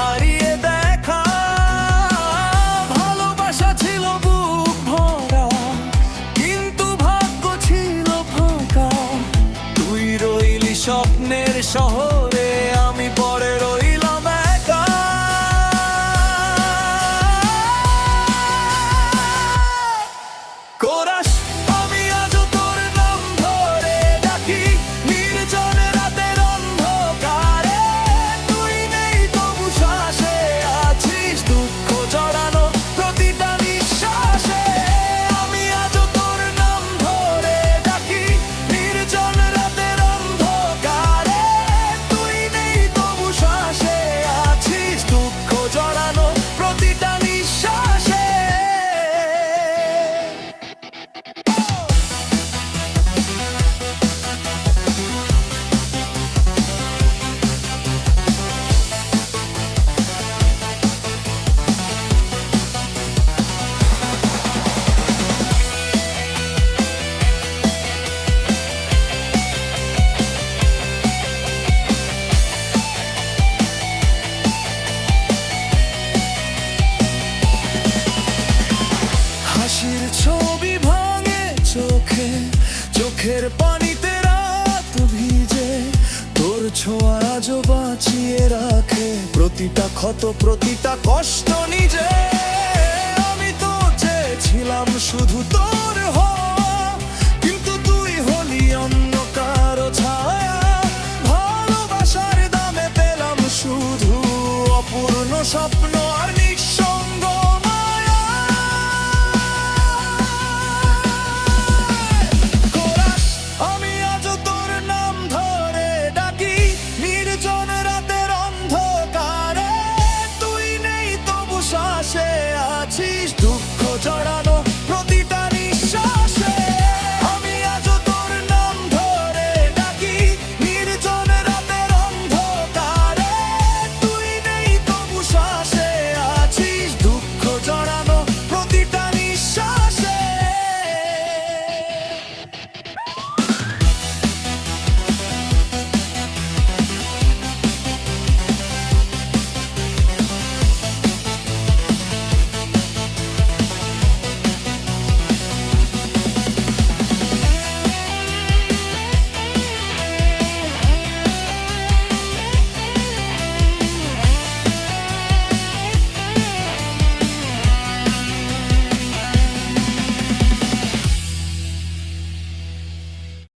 হারিয়ে ছোঁয়া আজও বাঁচিয়ে রাখে। প্রতিটা ক্ষত, প্রতিটা কষ্ট নিজে। আমি তো চেয়েছিলাম শুধু তোর স্বপ্ন।